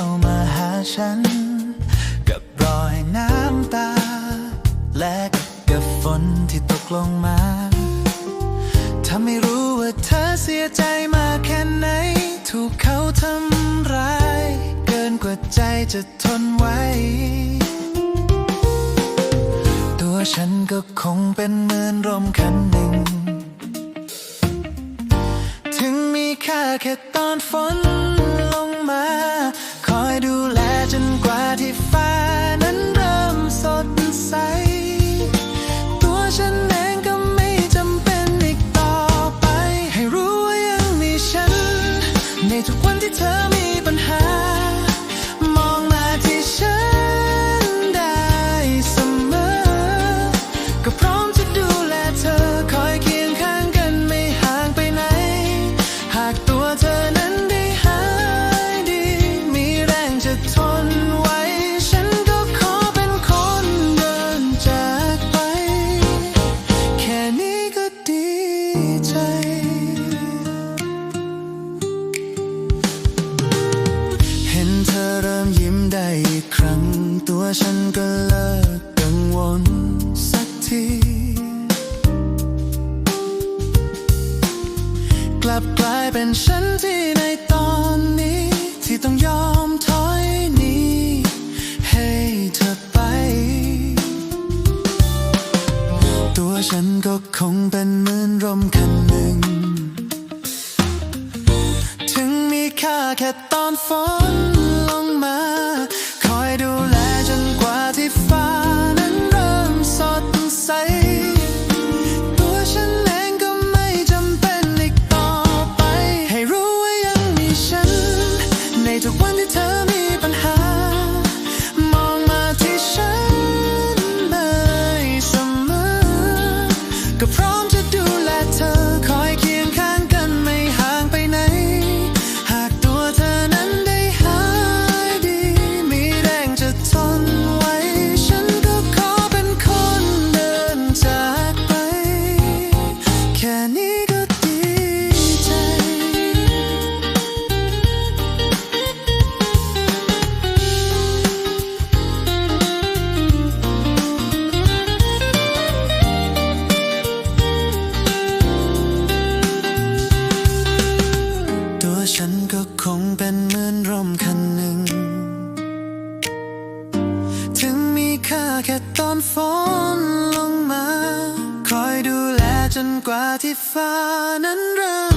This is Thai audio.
ามาหาฉัน กับรอยน้ำตา และกับฝนที่ตกลงมาถ้าไม่รู้ว่าเธอเสียใจมาแค่ไหน ถูกเขาทำร้าย เกินกว่าใจจะทนไว้ ตัวฉันก็คงเป็นเหมือนร่มคันหนึ่ง ถึงมีค่าแค่ตอนฝน ในทุ ตัวฉันก็เลิกกังวลสักที กลับกลายเป็นฉันที่ในตอนนี้ ที่ต้องยอมถอยหนีให้เธอไป ตัวฉันก็คงเป็นเหมือนลมคันหนึ่ง ถึงมีค่าแค่ตอนฝน ฉันก็คงเป็นเหมือนร่มคันหนึ่ง ถึงมีค่าแค่ตอนฝนลงมา คอยดูแลจนกว่าที่ฟ้านั้นเริ่ม